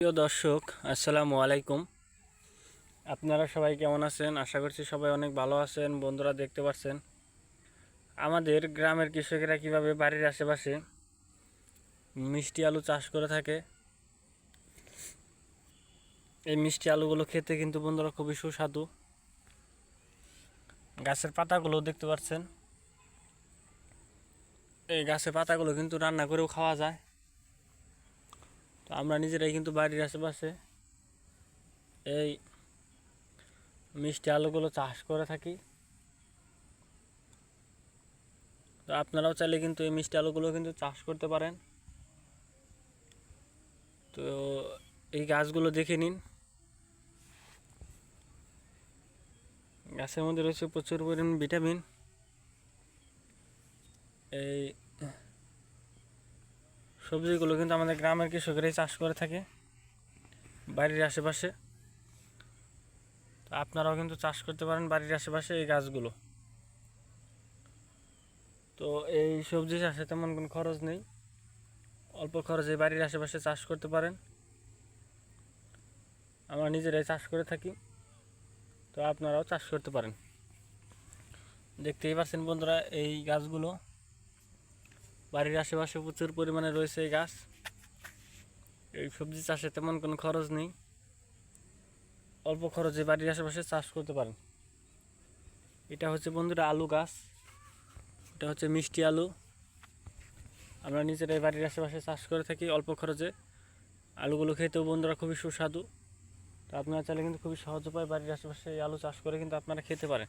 প্রিয় দর্শক, আসসালামু আলাইকুম। আপনারা সবাই কেমন আছেন? আশা করছি সবাই অনেক ভালো আছেন, বন্ধুরা দেখতে পাচ্ছেন। আমাদের গ্রামের কৃষকেরা কীভাবে বাড়ির আশেপাশে মিষ্টি আলু চাষ করে থাকে, এই মিষ্টি আলুগুলো খেতে কিন্তু বন্ধুরা খুবই সুস্বাদু। গাছের পাতাগুলো দেখতে পাচ্ছেন। এই গাছের পাতাগুলো কিন্তু রান্না করেও খাওয়া যায়। তো আমরা নিজেরাই কিন্তু বাড়ির আশেপাশে এই মিষ্টি আলুগুলো চাষ করে থাকি। তো আপনারাও চাইলে কিন্তু এই মিষ্টি আলুগুলো কিন্তু চাষ করতে পারেন। তো এই গাছগুলো দেখে নিন। গাছের মধ্যে রয়েছে প্রচুর পরিমাণ ভিটামিন। এই সবজিগুলো কিন্তু আমাদের গ্রামের কৃষকেরাই চাষ করে থাকে, বাড়ির আশেপাশে। আপনারাও কিন্তু চাষ করতে পারেন বাড়ির আশেপাশে এই গাছগুলো। তো এই সবজি চাষে তেমন কোনো খরচ নেই। অল্প খরচে বাড়ির আশেপাশে চাষ করতে পারেন। আমরা নিজেরাই চাষ করে থাকি, তো আপনারাও চাষ করতে পারেন। দেখতেই পাচ্ছেন বন্ধুরা এই গাছগুলো। বাড়ির আশেপাশে প্রচুর পরিমাণে রয়েছে এই গাছ। এই সবজি চাষে তেমন কোনো খরচ নেই। অল্প খরচে বাড়ির আশেপাশে চাষ করতে পারেন। এটা হচ্ছে বন্ধুরা আলু গাছ। এটা হচ্ছে মিষ্টি আলু। আমরা নিজেরাই বাড়ির আশেপাশে চাষ করে থাকি অল্প খরচে। আলুগুলো খেতেও বন্ধুরা খুবই সুস্বাদু। তো আপনারা চাইলে কিন্তু খুবই সহজ উপায় বাড়ির আশেপাশে এই আলু চাষ করে কিন্তু আপনারা খেতে পারেন।